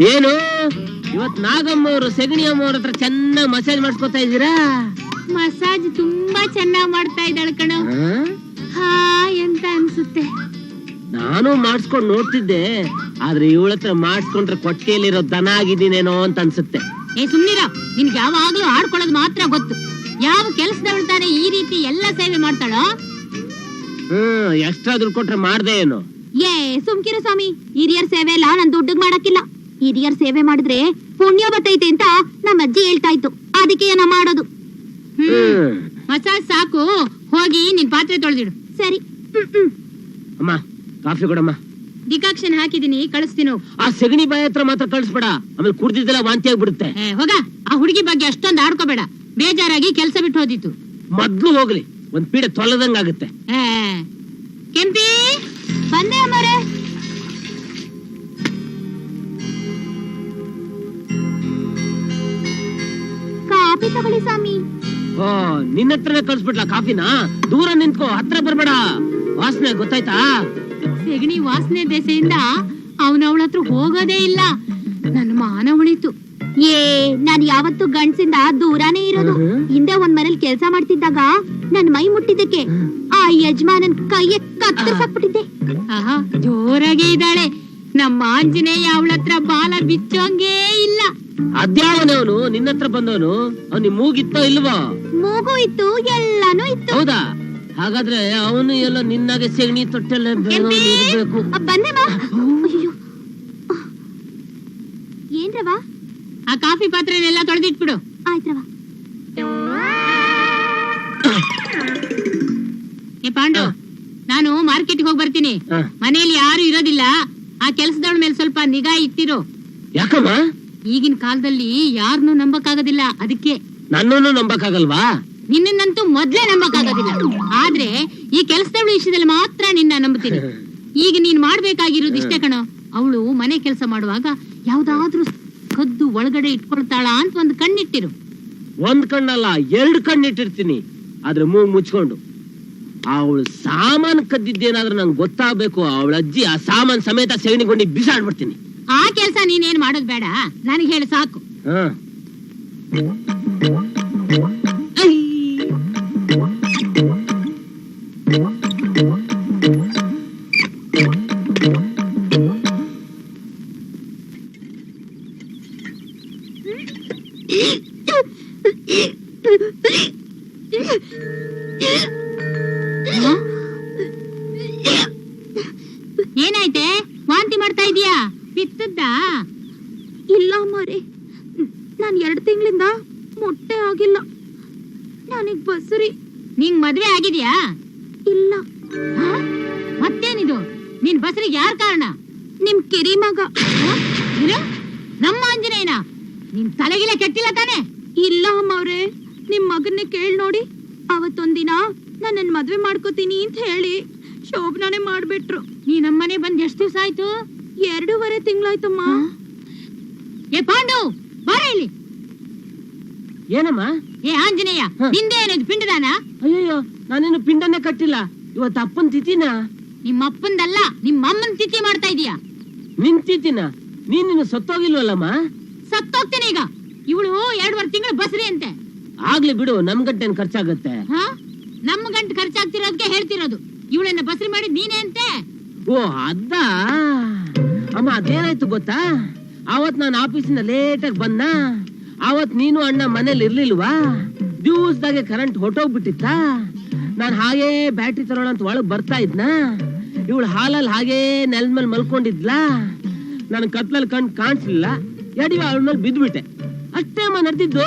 ಏನು? ಇವತ್ ನಾಗಮ್ಮವ್ರು ಸೆಗಣಿ ಅಮ್ಮವ್ರ ಹತ್ರ ಚೆನ್ನಾಗಿ ಮಸಾಜ್ ಮಾಡಿಸ್ಕೊತಾ ಇದ್ದೀರಾ? ಮಸಾಜ್ ತುಂಬಾ ಚೆನ್ನಾಗ್ ಮಾಡ್ತಾ ಇದ್ದಾಳೆ ಕಣ. ಹಾ? ಹಾಯ್ ಅಂತ ಅನ್ಸುತ್ತೆ? ನಾನು ಮಾಡಿಸ್ಕೊಂಡು ನೋಡ್ತಿದ್ದೆ ಆದ್ರೆ ಇವಳ ಹತ್ರ ಮಾಡಿಸ್ಕೊಂಡ್ರೆ ಕೊಟ್ಟಿಗೆಯಲ್ಲಿರೋ ದನ ಆಗಿದ್ದೀನೇನೋ ಅಂತ ಅನ್ಸುತ್ತೆ. ಏ ಸುಮ್ನಿರ. ನಿನ್ಗೆ ಯಾವಾಗ್ಲೂ ಆಡ್ಕೊಳ್ಳೋದು ಮಾತ್ರ ಗೊತ್ತು. ಯಾವ ಕೆಲಸದವಳು ತಾನೇ ಈ ರೀತಿ ಎಲ್ಲ ಸೇವೆ ಮಾಡ್ತಾಳೋ? ಹ್ಮ್ ಎಕ್ಸ್ಟ್ರಾ ದುಡ್ಡು ಕೊಟ್ರೆ ಮಾಡ್ದೆ ಏನು. ಏ ಸುಮ್ಕಿರ ಸ್ವಾಮಿ. ಹಿರಿಯರ್ ಸೇವೆ ಎಲ್ಲ ನನ್ ದುಡ್ಡಿಗೆ ಮಾಡಕ್ಕಿಲ್ಲ. ಹಿರಿಯರ್ ಸೇವೆ ಮಾಡಿದ್ರೆ ಪುಣ್ಯ ಬರ್ತೈತೆ ಅಂತ ನಮ್ಮ ಅಜ್ಜಿ ಹೇಳ್ತಾ ಇತ್ತು. ಅದಕ್ಕೆ ಏನ ಮಾಡೋದು? ಮಸಾಜ್ ಸಾಕು. ಹೋಗಿ ನಿನ್ ಪಾತ್ರೆ ತೊಳೆದಿಡು. ಸರಿ. ಅಮ್ಮ ಕಾಫಿ ಕೊಡಮ್ಮ. ಡಿಕಾಕ್ಷನ್ ಹಾಕಿದೀನಿ ಕಳಿಸ್ತೀನಿ. ಆ ಸೆಗಣಿ ಬಾಯ ಹತ್ರ ಮಾತ್ರ ಕಳಿಸ್ಬೇಡ. ಆಮೇಲೆ ಕುಡ್ದಿದ್ದೆಲ್ಲ ವಾಂತಿ ಆಗ್ಬಿಡುತ್ತೆ ಹೋಗ. ಆ ಹುಡುಗಿ ಬಗ್ಗೆ ಅಷ್ಟೊಂದು ಆಡ್ಕೋಬೇಡ. ಬೇಜಾರಾಗಿ ಕೆಲಸ ಬಿಟ್ಟು ಹೋದಿತ್ತು ಮೊದ್ಲು ಹೋಗ್ಲಿ. ಒಂದ್ ಪೀಡೆ ತೊಲದಂಗಾಗುತ್ತೆ. ಕೆಂಪಿ ಬಂದೆ ಅಮ್ಮರೇ ಕಾಫಿ ತಗೊಳ್ಳಿ ಸ್ವಾಮಿ. ಓ ನಿನ್ನ ಹತ್ರನೇ ಕಳ್ಸ್ಬಿಟ್ಲಾ ಕಾಫಿನ? ದೂರ ನಿಂತ್ಕೋ ಹತ್ರ ಬರ್ಬೇಡ. ವಾಸನೆ ಗೊತ್ತಾಯ್ತಾ? ಸೆಗಣಿ ವಾಸನೆ ದೆಸೆಯಿಂದ ಅವನವಳ ಹತ್ರ ಹೋಗೋದೇ ಇಲ್ಲ. ನನ್ನ ಮಾನ ಉಳಿತು. ಏ ನಾನ್ ಯಾವತ್ತು ಗಂಡ್ಸಿಂದ ದೂರಾನೇ ಇರೋದು. ಹಿಂದೆ ಒಂದ್ ಮನೇಲಿ ಕೆಲ್ಸ ಮಾಡ್ತಿದ್ದಾಗ ನನ್ ಮೈ ಮುಟ್ಟಿದ್ದಕ್ಕೆ ಆ ಯಜಮಾನನ್ ಕೈಯ ಕತ್ತರಿಸಾಕ್ಬಿಟ್ಟಿದ್ದೆ. ಆಹಾ ಜೋರಾಗೆ ಇದ್ದಾಳೆ. ನಮ್ಮ ಆಂಜನೇಯ ಅವಳ ಹತ್ರ ಬಾಲ ಬಿಚ್ಚೋಂಗೇ ಇಲ್ಲ. ಅದ್ಯಾವನವನು ನಿನ್ನ ಹತ್ರ ಬಂದವನು? ಅವ್ನಿ ಮೂಗಿತ್ತೋ ಇಲ್ವೋ? ಮೂಗು ಇತ್ತು ಎಲ್ಲಾನು ಇತ್ತು. ಹೌದಾ? ಹಾಗಾದ್ರೆ ಅವನು ಎಲ್ಲ ನಿನ್ನಾಗೆ ಸೆಗಣಿ ತೊಟ್ಟೆಲ್ಲ! ಇರ್ಬೇಕು. ಏನ್ರವ ಆ ಕಾಫಿ ಪಾತ್ರೆನೆಲ್ಲ ತೊಳೆದಿಟ್ಬಿಡು. ಆಯ್ತ್ರವ ಏ ಪಾಂಡು ನಾನು ಮಾರ್ಕೆಟ್ಗೆ ಹೋಗಿ ಬರ್ತೀನಿ. ಮನೆಯಲ್ಲಿ ಯಾರು ಇರೋದಿಲ್ಲ. ಆ ಕೆಲಸದವಳ ಮೇಲೆ ಸ್ವಲ್ಪ ನಿಗಾ ಇಟ್ಟಿರು. ಯಾಕಮ್ಮ? ಈಗಿನ ಕಾಲದಲ್ಲಿ ಯಾರನ್ನು ನಂಬಕ್ಕಾಗೋದಿಲ್ಲ ಅದಕ್ಕೆ. ನನ್ನನ್ನು ನಂಬಕ್ಕಾಗಲ್ವಾ? ನಿನ್ನಂತೂ ಮೊದ್ಲೇ ನಂಬಕ್ಕಾಗೋದಿಲ್ಲ. ಆದ್ರೆ ಈ ಕೆಲಸದವಳ ವಿಷಯದಲ್ಲಿ ಮಾತ್ರ ನಿನ್ನ ನಂಬುತ್ತೀನಿ. ಈಗ ನೀನ್ ಮಾಡ್ಬೇಕಾಗಿರೋದು ಇಷ್ಟೇ ಕಣೋ. ಅವಳು ಮನೆ ಕೆಲಸ ಮಾಡುವಾಗ ಯಾವ್ದಾದ್ರೂ ಕದ್ದು ಒಳಗಡೆ ಇಟ್ಕೊಳ್ತಾಳ ಅಂತ ಒಂದ್ ಕಣ್ಣಿಟ್ಟಿರು. ಒಂದ್ ಕಣ್ಣಲ್ಲ ಎರಡು ಕಣ್ಣಿಟ್ಟಿರ್ತೀನಿ. ಆದ್ರೆ ಮೂಗ್ ಮುಚ್ಕೊಂಡು. ಅವಳು ಸಾಮಾನು ಕದ್ದಿದ್ದೇನಾದ್ರೂ ನಂಗೆ ಗೊತ್ತಾಗಬೇಕು ಅವಳ ಅಜ್ಜಿ ಆ ಸಾಮಾನು ಸಮೇತ ಸೆಗಣಿಗೊಂಡಿ ಬಿಸಾಡ್ಬಿಡ್ತೀನಿ. ಆ ಕೆಲಸ ನೀನೇನ್ ಮಾಡೋದ್ ಬೇಡ. ನನಗೆ ಹೇಳಿ ಸಾಕು. ನಮ್ಮ ಆಂಜನೇಯನ? ನಿನ್ ತಲೆಗಿಲ ಕೆಟ್ಟಿಲ್ಲ ತಾನೆ? ಇಲ್ಲ ಅಮ್ಮ ಅವ್ರೆ ನಿಮ್ ಮಗನ್ನೇ ಕೇಳಿ ನೋಡಿ. ಅವತ್ತೊಂದಿನ ನಾನು ನನ್ನ ಮದ್ವೆ ಮಾಡ್ಕೋತೀನಿ ಅಂತ ಹೇಳಿ ಶೋಭನಾನೇ ಮಾಡ್ಬಿಟ್ರು. ನೀ ನಮ್ಮನೆ ಬಂದ್ ಎಷ್ಟು ದಿವಸ ಆಯ್ತು? ಎರಡೂವರೆ ತಿಂಗಳಾಯ್ತಮ್ಮ. ಏ ಪಾಂಡು ಬಾರ ಇಲ್ಲಿ. ಏನಮ್ಮ? ಏ ಆಂಜನೇಯ. ನಿಂದೆ ಏನದು ಪಿಂಡದಾನ? ಅಯ್ಯೋ ನಾನೇನು ಪಿಂಡನ್ನೇ ಕಟ್ಟಿಲ್ಲ. ಇವತ್ತು ಅಪ್ಪನ್ ತಿಥಿನ? ನಿಮ್ಮ ಅಪ್ಪಂದಲ್ಲ ನಿಮ್ಮ ಅಮ್ಮನ್ ತಿಥಿ ಮಾಡ್ತಾ ಇದೀಯಾ? ನಿನ್ ನೀನ್ ನೀನಿನ್ನು ಸತ್ತೋಗಿಲ್ವಲ್ಲಮ್ಮ? ಸತ್ತೋಗ್ತೇನೆ ಈಗ. ಇವಳು ಎರಡುವರೆ ತಿಂಗಳು ಬಸ್ರಿ ಅಂತೆ. ಆಗ್ಲಿ ಬಿಡು ನಮ್ ಗಂಟೆ ಖರ್ಚಾಗತ್ತೆ? ಹಾ? ನಮ್ಮ ಗಂಟ್ ಖರ್ಚಾಗ್ತಿರೋದಕ್ಕೆ ಹೇಳ್ತಿರೋದು. ಇವಳನ್ನ ಬಸ್ರಿ ಮಾಡಿ ನೀನೇ ಅಂತೆ. ಓ ಅದ? ಅಮ್ಮ ಅದೇನಾಯ್ತು ಗೊತ್ತಾ? ಅವತ್ ನಾನು ಆಫೀಸಿಂದ ಲೇಟಾಗಿ ಬಂದ. ಅವತ್ ನೀನು ಅಣ್ಣ ಮನೇಲಿ ಇರ್ಲಿಲ್ವಾ? ದಿವಸದಾಗೆ ಕರೆಂಟ್ ಹೊಟ್ಟೋಗ್ಬಿಟ್ಟಿತ್ತ ನಾನು ಹಾಗೇ ಬ್ಯಾಟ್ರಿ ತರೋಣ ಅಂತ ಒಳಗೆ ಬರ್ತಾ ಇದ್ನ? ಇವಳು ಹಾಲಲ್ಲಿ ಹಾಗೇ ನೆಲದ ಮೇಲೆ ಮಲ್ಕೊಂಡಿದ್ಲಾ? ನನ್ ಕತ್ಲಲ್ಲಿ ಕಣ್ ಕಾಣಿಸ್ಲಿಲ್ಲ ಎಡಿ ಅವಳ ಮೇಲೆ ಬಿದ್ಬಿಟ್ಟೆ. ಅಷ್ಟೇ ಅಮ್ಮ ನಡೆದಿದ್ದು?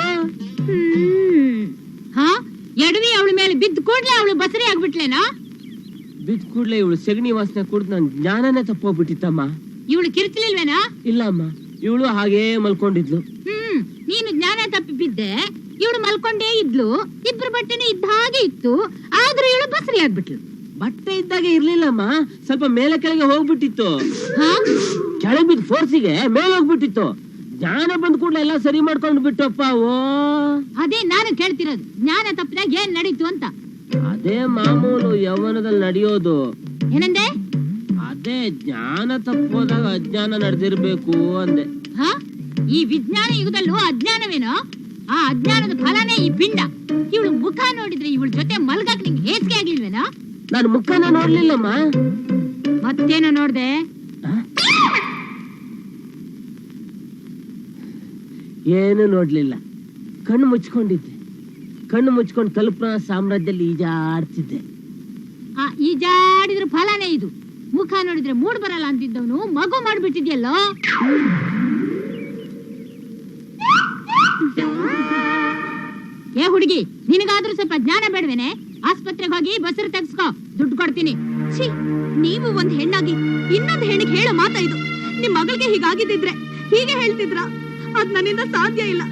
ಹಾ ಹ? ಎಡವಿ ಅವಳ ಮೇಲೆ ಬಿದ್ದ ಕೂಡ್ಲೆ ಅವಳು ಬಸರಿ ಆಗ್ಬಿಟ್ಲೇನಾ? ಬಿದ್ದ ಕೂಡ್ಲೆ ಇವಳು ಸೆಗಣಿ ವಾಸನೆ ಕುಡ್ದು ನನ್ ಜ್ಞಾನನೇ ತಪ್ಪೋಗ್ಬಿಟ್ಟಿತ್ತಮ್ಮ. ಇವಳು ಕಿರ್ತಿಲಿಲ್ವೇನ ಇಲ್ಲ ಅಮ್ಮ. ಇವಳು ಹಾಗೇ ಮಲ್ಕೊಂಡಿದ್ಲು. ಹ್ಮ್. ನೀನು ಜ್ಞಾನ ತಪ್ಪಿ ಬಿದ್ದೆ ಇವಳು ಮಲ್ಕೊಂಡೇ ಇದ್ಲು ಇಬ್ರು ಬಟ್ಟೆನೇ ಇದ್ದ ಹಾಗೆ ಇತ್ತು ಆದ್ರೂ ಇವಳು ಬಸರಿ ಆಗ್ಬಿಟ್ಲು. ಬಟ್ಟೆ ಇದ್ದಾಗೆ ಇರ್ಲಿಲ್ಲಮ್ಮ. ಸ್ವಲ್ಪ ಮೇಲೆ ಕೆಳಗೆ ಹೋಗ್ಬಿಟ್ಟಿತ್ತು. ಹ? ಕೆಳಗೆ ಬಿದ್ದ ಫೋರ್ಸಿಗೆ ಮೇಲೆ ಹೋಗ್ಬಿಟ್ಟಿತ್ತು. ಜ್ಞಾನ ಬಂದ್ ಕೂಡಲೇ ಎಲ್ಲ ಸರಿ ಮಾಡ್ಕೊಂಡು ಬಿಟ್ಟಪ್ಪ ಓ ಅದೇ ನಾನು ಕೇಳ್ತಿರೋದು. ಜ್ಞಾನ ತಪ್ಪಿದಾಗ ಏನ್ ನಡೀತು ಅಂತ? ಅದೇ ಮಾಮೂಲು ಯೌವನದಲ್ಲಿ ನಡೆಯೋದು. ಏನಂದೆ? ಅದೇ ಜ್ಞಾನ ತಪ್ಪೋದಾಗ ಅಜ್ಞಾನ ನಡೆದಿರ್ಬೇಕು ಅಂದೆ. ಹಾ? ಈ ವಿಜ್ಞಾನ ಯುಗದಲ್ಲೂ ಅಜ್ಞಾನವೇನೋ? ಆ ಅಜ್ಞಾನದ ಫಲನೇ ಈ ಪಿಂಡ. ಇವಳು ಮುಖ ನೋಡಿದ್ರೆ ಇವಳ ಜೊತೆ ಮಲ್ಗಾಕ್ ನಿಂಗೆ ಹೇಸಿಗೆ ಆಗ್ಲಿಲ್ವೇನೋ? ನಾನು ಮುಖನ ನೋಡ್ಲಿಲ್ಲಮ್ಮ. ಮತ್ತೇನ ನೋಡ್ದೆ? ಏನು ನೋಡ್ಲಿಲ್ಲ. ಕಣ್ಣು ಮುಚ್ಕೊಂಡಿದ್ದೆ. ಕಣ್ಣು ಮುಚ್ಕೊಂಡು ಕಲ್ಪನಾ ಸಾಮ್ರಾಜ್ಯದಲ್ಲಿ ಈಜಾಡ್ತಿದ್ದೆ. ಆ ಈಜಾಡಿದ್ರ ಫಲನೇ ಇದು. ಮುಖ ನೋಡಿದ್ರೆ ಮೂಡ್ ಬರಲ್ಲ ಅಂತಿದ್ದವನು. ಮಗು ಮಾಡ್ಬಿಟ್ಟಿದ್ಯಲ್ಲೋ? ಏ ಹುಡುಗಿ ನಿನಗಾದ್ರೂ ಸ್ವಲ್ಪ ಜ್ಞಾನ ಬೇಡವೇನೆ? ಆಸ್ಪತ್ರೆಗೆ ಹೋಗಿ ಬಸರು ತೆಗ್ಸ್ಕೋ. ದುಡ್ಡು ಕೊಡ್ತೀನಿ. ಛೀ ನೀವು ಒಂದ್ ಹೆಣ್ಣಾಗಿ ಇನ್ನೊಂದ್ ಹೆಣ್ಣಿಗೆ ಹೇಳೋ ಮಾತ ಇದು. ನಿಮ್ ಮಗಳಿಗೆ ಹೀಗಾಗಿದ್ದಿದ್ರೆ ಹೀಗೆ ಹೇಳ್ತಿದ್ರ? ಅದ್ ನನ್ನಿಂದ ಸಾಧ್ಯ ಇಲ್ಲ.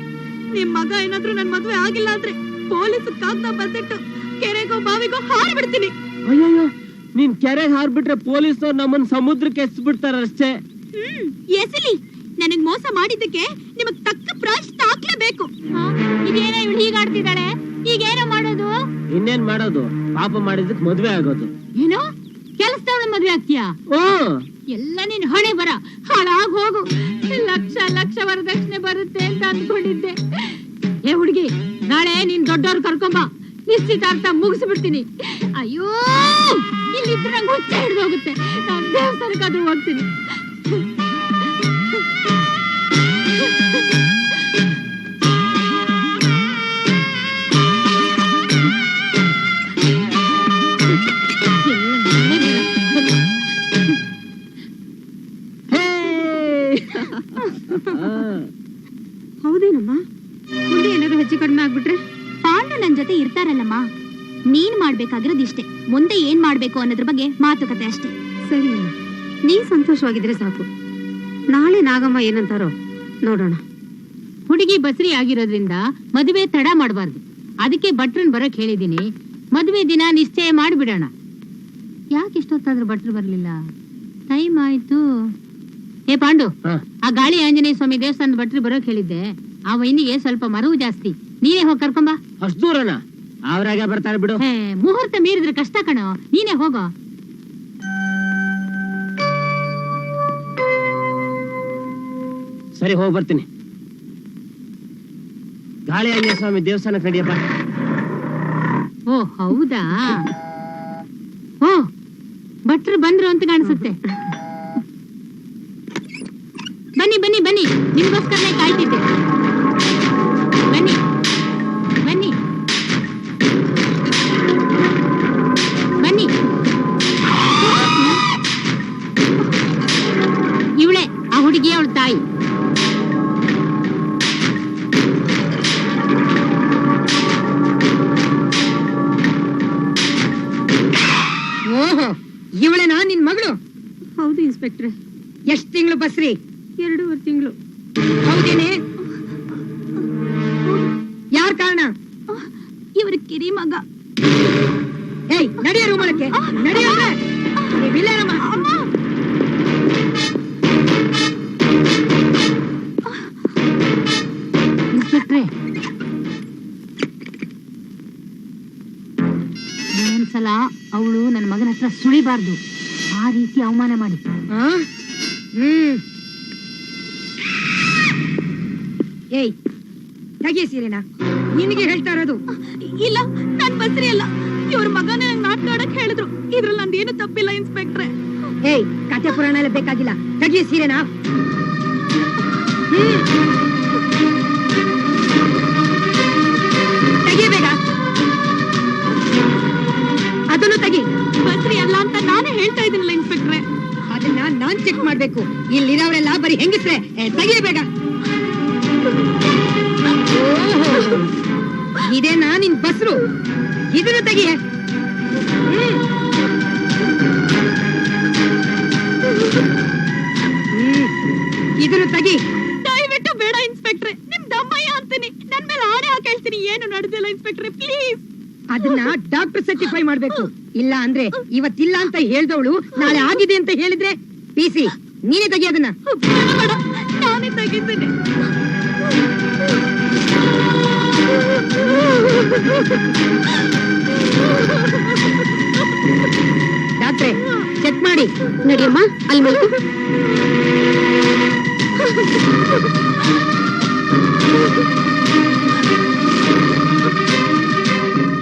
ನಿಮ್ ಮಗ ಏನಾದ್ರೂ ನನ್ ಮದ್ವೆ ಆಗಿಲ್ಲ ಅಂದ್ರೆ ಪೊಲೀಸ್ ಕಾಗ್ದ ಬಂದಿಟ್ಟು ಕೆರೆಗೋ ಬಾವಿಗೋ ಹಾರ್ಬಿಡ್ತೀನಿ. ಅಯ್ಯಯ್ಯೋ ನೀನ್ ಕೆರೆಗೆ ಹಾರ್ಬಿಟ್ರೆ ಪೊಲೀಸ್ನವ್ರು ನಮ್ಮನ್ನ ಸಮುದ್ರಕ್ಕೆ ಎಸ್ಬಿಡ್ತಾರ ಅಷ್ಟೇ ಹ್ಮ್ ಎಸಲಿ. ನನಗ್ ಮೋಸ ಮಾಡಿದ್ದಕ್ಕೆ ನಿಮಗ್ ತಕ್ಕ ಪ್ರಾಯಶ್ಚಿತ್ತ ಹಾಕ್ಲೇಬೇಕು? ಇದೇನೋ ಇವಳು ಹೀಗಾಡ್ತಿದ್ದಾಳೆ ಈಗೇನೋ ಮಾಡೋದು? ಇನ್ನೇನ್ ಮಾಡೋದು? ಪಾಪ ಮಾಡಿದಕ್ ಮದ್ವೆ ಆಗೋದು. ಏನೋ? ಕೆಲಸದವಳ ಮದ್ವೆ ಆಗ್ತೀಯಾ? ಓ! ಎಲ್ಲ ನೀನ್ ಹೊಣೆ ಬರ. ಹಾಳಾಗ್ ಹೋಗು. ಲಕ್ಷ ಲಕ್ಷ ವರದಕ್ಷಿಣೆ ಬರುತ್ತೆ ಅಂತ ಅನ್ಕೊಂಡಿದ್ದೆ ಏ ಹುಡುಗಿ ನಾಳೆ ನೀನ್ ದೊಡ್ಡವ್ರು ಕರ್ಕೊಂಬ. ನಿಶ್ಚಿತಾರ್ಥ ಮುಗಿಸ್ಬಿಡ್ತೀನಿ. ಅಯ್ಯೋ ಇಲ್ಲಿದ್ರೆ ನಂಗೆ ಹುಚ್ಚ ಹಿಡ್ದು ಹೋಗುತ್ತೆ ನಾನ್ ದೇವಸ್ಥಾನಕ್ಕಾದ್ರೂ ಹೋಗ್ತೀನಿ. ಹೆಚ್ಚು ಕಡಿಮೆ ಆಗ್ಬಿಟ್ರೆ? ಪಾಂಡು ನನ್ ಜೊತೆ ಇರ್ತಾರಲ್ಲಮ್ಮ. ನೀನ್ ಮಾಡ್ಬೇಕಾಗಿರೋದು ಇಷ್ಟೇ. ಮುಂದೆ ಏನ್ ಮಾಡ್ಬೇಕು ಅನ್ನೋದ್ರ ಬಗ್ಗೆ ಮಾತುಕತೆ ಅಷ್ಟೇ. ಸರಿ ನೀನ್ ನೀ ಸಂತೋಷವಾಗಿದ್ರೆ ಸಾಕು. ನಾಳೆ ನಾಗಮ್ಮ ಏನಂತಾರೋ ನೋಡೋಣ. ಹುಡುಗಿ ಬಸರಿ ಆಗಿರೋದ್ರಿಂದ ಮದುವೆ ತಡ ಮಾಡಬಾರ್ದು. ಅದಕ್ಕೆ ಭಟ್ರನ್ ಬರಕ್ ಹೇಳಿದ್ದೀನಿ. ಮದುವೆ ದಿನ ನಿಶ್ಚಯ ಮಾಡಿಬಿಡೋಣ. ಯಾಕೆ ಇಷ್ಟೊತ್ತಾದ್ರೂ ಭಟ್ರು ಬರ್ಲಿಲ್ಲ? ಟೈಮ್ ಆಯ್ತು. ಏ ಪಾಂಡು ಆ ಗಾಳಿ ಆಂಜನೇಯ ಸ್ವಾಮಿ ದೇವಸ್ಥಾನದ ಭಟ್ರು ಬರೋಕ್ ಹೇಳಿದ್ದೆ. ಆ ವೈನಿಗೆ ಸ್ವಲ್ಪ ಮರವು ಜಾಸ್ತಿ. ನೀನೇ ಹೋಗಿ ಕರ್ಕೊಂಬಾ. ದೂರ ದೂರನ? ಅವರಾಗ ಬರ್ತಾರೆ ಬಿಡು. ಹೇ ಮುಹೂರ್ತ ಮೀರಿದ್ರೆ ಕಷ್ಟ ಕಣ. ನೀನೇ ಹೋಗೋ. ಸರಿ ಹೋಗಿ ಬರ್ತೀನಿ. ಗಾಳಿ ಆಂಜನೇಯ ಸ್ವಾಮಿ ದೇವಸ್ಥಾನಕ್ಕೆ ಕಡಿಯಪ್ಪ ಓ ಹೌದಾ? ಓ ಭಟ್ರು ಬಂದ್ರು ಅಂತ ಕಾಣಿಸುತ್ತೆ. ಬನ್ನಿ ಬನ್ನಿ ಬನ್ನಿ. ನಿಮ್ಗೋಸ್ಕರನೇ ಕಾಯ್ತಿದ್ದೆ. ಓಹೋ ಇವಳೇನಾ ನಿನ್ ಮಗಳು? ಹೌದು ಇನ್ಸ್ಪೆಕ್ಟ್ರೆ. ಎಷ್ಟ್ ತಿಂಗಳು ಬಸ್ರಿ? ಎರಡೂವರೆ ತಿಂಗಳು. ಹೌದೇನೆ? ಯಾರ್ ಕಾರಣ? ಇವ್ರ ಕಿರಿ ಮಗ. ಏಯ್ ನಡೆಯ ರೂಮಳಕ್ಕೆ ನಡೆಯ ನೀವಿಲ್ಲೇನಮ್ಮ ಇನ್ಸ್ಪೆಕ್ಟ್ರೆ ಒಂದ್ಸಲ ಅವಳು ನನ್ನ ಮಗನ ಹತ್ರ ಸುಳಿಬಾರ್ದು. ಆ ರೀತಿ ಅವಮಾನ ಮಾಡಿ. ಹ್ಮ್. ಏಯ್ ತೆಗಿಯ ಸೀರೆನಾ. ನಿನಗೆ ಹೇಳ್ತಾ ಇರೋದು. ಇಲ್ಲ ನಾನ್ ಬಸ್ರಿ ಅಲ್ಲ. ಇವ್ರ ಮಗನ ನಂಗ್ ಹೇಳಿದ್ರು. ಇದ್ರಲ್ಲಿ ನಂದೇನು ತಪ್ಪಿಲ್ಲ ಇನ್ಸ್ಪೆಕ್ಟ್ರೆ. ಏಯ್ ಕತೆ ಪುರಾಣ ಎಲ್ಲ ಬೇಕಾಗಿಲ್ಲ. ತೆಗಿಯ ಸೀರೆನಾ. ಹ್ಮ್. ಹೆಂಗಿಸ್ರೆ? ಏ, ತೆಗಿ ಬೇಗ ಓಹೋ. ಇದೇನಾ ನಿನ್ ಬಸ್ರು. ಇದನ್ನು ತೆಗಿಯೆ. ಇದನ್ನು ತೆಗಿ. ದಯವಿಟ್ಟು ಬೇಡ ಇನ್ಸ್ಪೆಕ್ಟ್ರೆ. ನಿಮ್ ದಮ್ಮಯ್ಯ ಅಂತೀನಿ. ನನ್ ಮೇಲೆ ಆಣೆ ಹಾಕಿ ಹೇಳ್ತೀನಿ. ಏನು ನಡೆದಿಲ್ಲ ಇನ್ಸ್ಪೆಕ್ಟ್ರೆ ಪ್ಲೀಸ್. ಅದನ್ನ ಡಾಕ್ಟರ್ ಸರ್ಟಿಫೈ ಮಾಡ್ಬೇಕು. ಇಲ್ಲ ಅಂದ್ರೆ ಇವತ್ತಿಲ್ಲ ಅಂತ ಹೇಳ್ದವಳು ನಾಳೆ ಆಗಿದೆ ಅಂತ ಹೇಳಿದ್ರೆ ಪಿಸಿ ನೀನೇ ತೆಗಿ ಅದನ್ನ. ನಾನೇ ತೆಗಿತೀನಿ. ಡಾಕ್ಟ್ರೆ ಚೆಕ್ ಮಾಡಿ. ನಡಿಯಮ್ಮ ಅಲ್ಲಿ ಮಲ್ಕು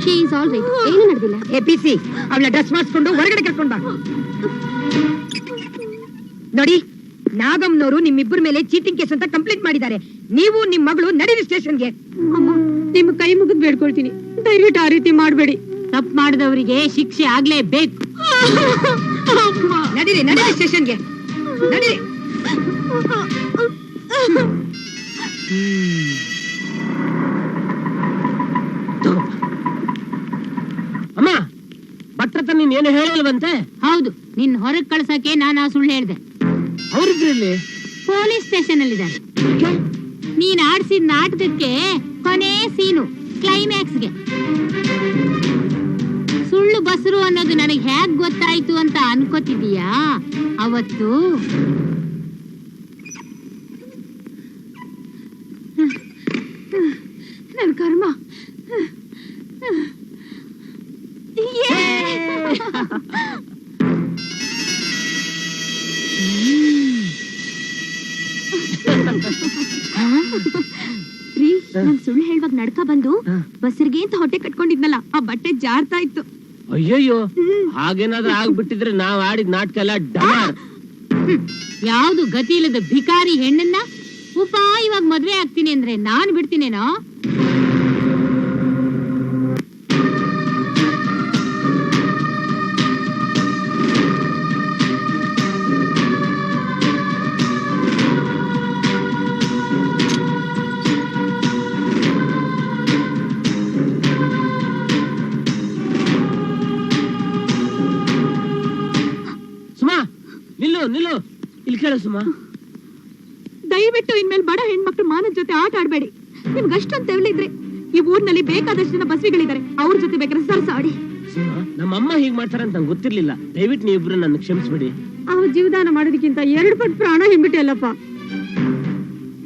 ಶೀ ಆಲ್ ರೈಟ್ ಏನು ನಡೆದಿಲ್ಲ ಎ ಪಿ ಸಿ ಅವಳ ಡ್ರೆಸ್ ಮಾಡಿಸ್ಕೊಂಡು ಹೊರಗಡೆ ಕರ್ಕೊಂಡು ಬಾ. ನೋಡಿ ನಾಗಮ್ನವರು ನಿಮ್ಮಿಬ್ಬರ ಮೇಲೆ ಚೀಟಿಂಗ್ ಕೇಸ್ ಅಂತ ಕಂಪ್ಲೇಂಟ್ ಮಾಡಿದ್ದಾರೆ. ನೀವು ನಿಮ್ ಮಗಳು ನಡೀರಿ ಸ್ಟೇಷನ್ಗೆ ಗೆ. ನಿಮ್ ಕೈ ಮುಗಿದ್ ಬೇಡ್ಕೊಳ್ತೀನಿ. ದಯವಿಟ್ಟು ಆ ರೀತಿ ಮಾಡಬೇಡಿ. ತಪ್ಪು ಮಾಡಿದವರಿಗೆ ಶಿಕ್ಷೆ ಆಗ್ಲೇಬೇಕು. ನಡೀರಿ ನಡೀರಿ ಸ್ಟೇಷನ್ಗೆ ನಡೀರಿ. ಅಮ್ಮ ಭಟ್ರ ನೀನ್ ಏನು ಹೇಳಲ್ವಂತೆ? ಹೌದು ನಿನ್ ಹೊರಗ್ ಕಳ್ಸಕ್ಕೆ ನಾನು ಆ ಸುಳ್ಳು ಹೇಳ್ದೆ. ಅವ್ರಿದ್ರಲ್ಲಿ ಪೊಲೀಸ್ ಸ್ಟೇಷನ್ ಅಲ್ಲಿದ್ದಾರೆ ನೀನ್ ಆಡ್ಸಿದ ನಾಟಕಕ್ಕೆ ಕೊನೆ ಸೀನು ಕ್ಲೈಮ್ಯಾಕ್ಸ್ಗೆ. ಸುಳ್ಳು ಬಸರು ಅನ್ನೋದು ನನಗೆ ಹೇಗ್ ಗೊತ್ತಾಯ್ತು ಅಂತ ಅನ್ಕೋತಿದೀಯಾ ಅವತ್ತು ರೀ ನಂಗ್ ಸುಳ್ಳು ಹೇಳುವಾಗ ನಡ್ಕ ಬಂದು. ಬಸರಿಗೆ ಅಂತ ಹೊಟ್ಟೆ ಕಟ್ಕೊಂಡಿದ್ನಲ್ಲ ಆ ಬಟ್ಟೆ ಜಾರ್ತಾ ಇತ್ತು. ಅಯ್ಯಯ್ಯೋ ಹಾಗೇನಾದ್ರೂ ಆಗ್ಬಿಟ್ಟಿದ್ರೆ ನಾವ್ ಆಡಿದ ನಾಟಕ ಎಲ್ಲ ಡಮಾರ್ ಯಾವ್ದು ಗತಿ ಇಲ್ಲದ ಭಿಕಾರಿ ಹೆಣ್ಣನ್ನ ಉಪಾಯವಾಗಿ ಮದ್ವೆ ಆಗ್ತೀನಿ ಅಂದ್ರೆ ನಾನ್ ಬಿಡ್ತೀನೇನೋ? ನಿಲ್ಲು. ಇಲ್ಲಿ ಕೇಳು ಸುಮಾ. ದಯವಿಟ್ಟು ಇನ್ಮೇಲೆ ಬಡ ಹೆಣ್ಮಕ್ಳು ಮಾನದ ಜೊತೆ ಆಟ ಆಡ್ಬೇಡಿ. ನಿಮ್ಗೆ ಅಷ್ಟೊಂದು ತೆವಲಿದ್ರೆ ಈ ಊರ್ನಲ್ಲಿ ಬೇಕಾದಷ್ಟು ಜನ ಬಸ್ವಿಗಳಿದ್ದಾರೆ ಅವ್ರ ಜೊತೆ ಬೇಕಾದ್ರೆ ಸರ್ಸಾಡಿ ಸುಮಾ ನಮ್ಮಮ್ಮ ಹೀಗ್ ಮಾಡ್ತಾರಂತ ನಂಗೆ ಗೊತ್ತಿರ್ಲಿಲ್ಲ. ದಯವಿಟ್ಟು ನೀವಿಬ್ರು ನನ್ನ ಕ್ಷಮಿಸ್ಬಿಡಿ. ಅವ್ರ ಜೀವದಾನ ಮಾಡೋದಕ್ಕಿಂತ ಎರಡು ಪಟ್ಟು ಪ್ರಾಣ ಹಿಂಬಿಟ್ಟೆ ಅಲ್ಲಪ್ಪ.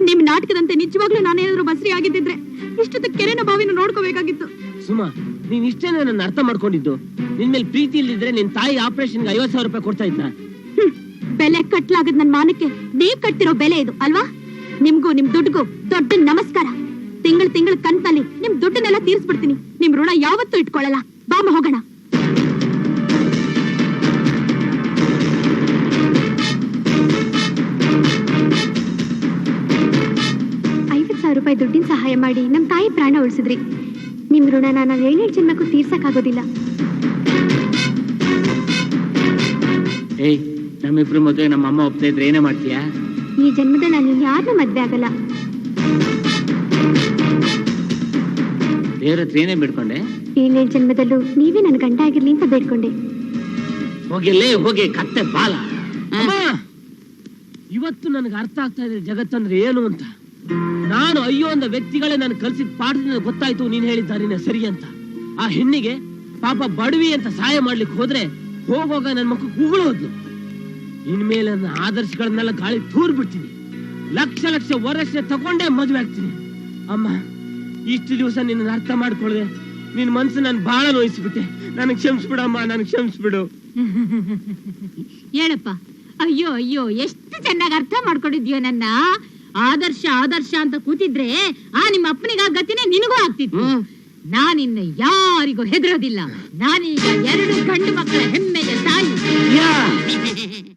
ನಿಮ್ ನಾಟಕದಂತೆ ನಿಜವಾಗ್ಲೂ ನಾನೇನಾದ್ರೂ ಬಸ್ರಿ ಆಗಿದ್ದಿದ್ರೆ ಇಷ್ಟೊತ್ತು ಕೆರೆನ ಬಾವಿನ ನೋಡ್ಕೋಬೇಕಾಗಿತ್ತು. ಸುಮಾ ನೀನ್ ಇಷ್ಟೇ ನನ್ನ ಅರ್ಥ ಮಾಡ್ಕೊಂಡಿದ್ದು? ನಿನ್ ಮೇಲೆ ಪ್ರೀತಿ ಇಲ್ಲದಿದ್ರೆ ನಿನ್ ತಾಯಿ ಆಪರೇಷನ್ಗೆ ಐವತ್ ಸಾವಿರ ರೂಪಾಯಿ ಕೊಡ್ತಾ ಇದ್ದ. ಬೆಲೆ ಕಟ್ಲಾಗದ್ ನನ್ ಮಾನಕ್ಕೆ ನೀವ್ ಕಟ್ಟಿರೋ ಬೆಲೆ ಇದು, ಅಲ್ವಾ? ನಿಮ್ಗೂ ನಿಮ್ ದುಡ್ಡಿಗೂ ದೊಡ್ಡ ನಮಸ್ಕಾರ. ತಿಂಗಳ ತಿಂಗಳ ಕಂತಲ್ಲಿ ನಿಮ್ ದುಡ್ಡನ್ನೆಲ್ಲ ತೀರ್ಸ್ಬಿಡ್ತೀನಿ. ನಿಮ್ ಋಣ ಯಾವತ್ತೂ ಇಟ್ಕೊಳ್ಳಲ್ಲ. ಬಾಮ ಹೋಗೋಣ. ಐವತ್ ರೂಪಾಯಿ ದುಡ್ಡಿನ ಸಹಾಯ ಮಾಡಿ ನಮ್ ತಾಯಿ ಪ್ರಾಣ ಉಳಿಸಿದ್ರಿ. ನಿಮ್ ಋಣನ ನಾನು ಏಳೇಳು ಜನ್ಮಕ್ಕೂ ತೀರ್ಸಕ್ಕಾಗೋದಿಲ್ಲ. ಏಯ್ ನಮ್ಮಿಬ್ರು ಮದುವೆ ನಮ್ಮ ಅಮ್ಮ ಒಪ್ತಾ ಇದ್ರೆ ಏನೇ ಮಾಡ್ತೀಯಾ? ಈ ಜನ್ಮದಲ್ಲಿ ನಾನು ಯಾರನ್ನ ಮದ್ವೆ ಆಗಲ್ಲ. ದೇವ್ರ ಹತ್ರ ಏನೇ ಬಿಡ್ಕೊಂಡೆ? ಏನೇ ಜನ್ಮದಲ್ಲೂ ನೀವೇ ನನ್ನ ಗಂಡ ಆಗಿರ್ಲಿ ಅಂತ ಬೇಡ್ಕೊಂಡೆ. ಹೋಗಿಲ್ಲೇ ಹೋಗಿ ಕತ್ತೆ ಬಾಲ. ಅಮ್ಮ ಇವತ್ತು ನನಗೆ ಅರ್ಥ ಆಗ್ತಾ ಇದೆ ಜಗತ್ತಂದ್ರೆ ಏನು ಅಂತ. ನಾನು ಅಯ್ಯೋ ಅಂದ ವ್ಯಕ್ತಿಗಳೇ ನಾನು ಕಲಿಸಿದ ಪಾಠದಿಂದ ಗೊತ್ತಾಯ್ತು ನೀನ್ ಹೇಳಿದ್ದಾರೆ ಸರಿ ಅಂತ. ಆ ಹೆಣ್ಣಿಗೆ ಪಾಪ ಬಡವಿ ಅಂತ ಸಹಾಯ ಮಾಡ್ಲಿಕ್ಕೆ ಹೋದ್ರೆ ಹೋಗೋಗ ನನ್ನ ಮಕ್ಕ ಉಗುಳೋದ್ಲು. ಇನ್ಮೇಲೆ ನನ್ನ ಆದರ್ಶಗಳನ್ನೆಲ್ಲ ಗಾಳಿ ತೂರ್ ಬಿಡ್ತೀನಿ ಲಕ್ಷ ಲಕ್ಷ ವರಸೆ ತಗೊಂಡೇ ಮದುವೆ ಆಗ್ತೀನಿ. ಅಮ್ಮ ಇಷ್ಟು ದಿವಸ ನಿನ್ನ ಅರ್ಥ ಮಾಡ್ಕೊಳ್ದೆ ನಿನ್ ಮನ್ಸು ನಾನು ಬಹಳ ನೋಯಿಸ್ಬಿಟ್ಟೆ. ನನಗೆ ಕ್ಷಮಿಸ್ಬಿಡಮ್ಮ ನನಗೆ ಕ್ಷಮಿಸ್ಬಿಡು. ಹೇಳಪ್ಪ ಅಯ್ಯೋ ಅಯ್ಯೋ ಎಷ್ಟು ಚೆನ್ನಾಗಿ ಅರ್ಥ ಮಾಡ್ಕೊಂಡಿದ್ಯೋ ನನ್ನ. ಆದರ್ಶ ಆದರ್ಶ ಅಂತ ಕೂತಿದ್ರೆ ಆ ನಿಮ್ಮ ಅಪ್ಪನಿಗ ಗತಿನೇ ನಿನಗೂ ಆಗ್ತಿತ್ತು. ನಾನಿನ್ನ ಯಾರಿಗೂ ಹೆದರೋದಿಲ್ಲ. ನಾನೀಗ ಎರಡು ಗಂಡು ಮಕ್ಕಳ ಹೆಮ್ಮೆಯ ತಾಯಿ.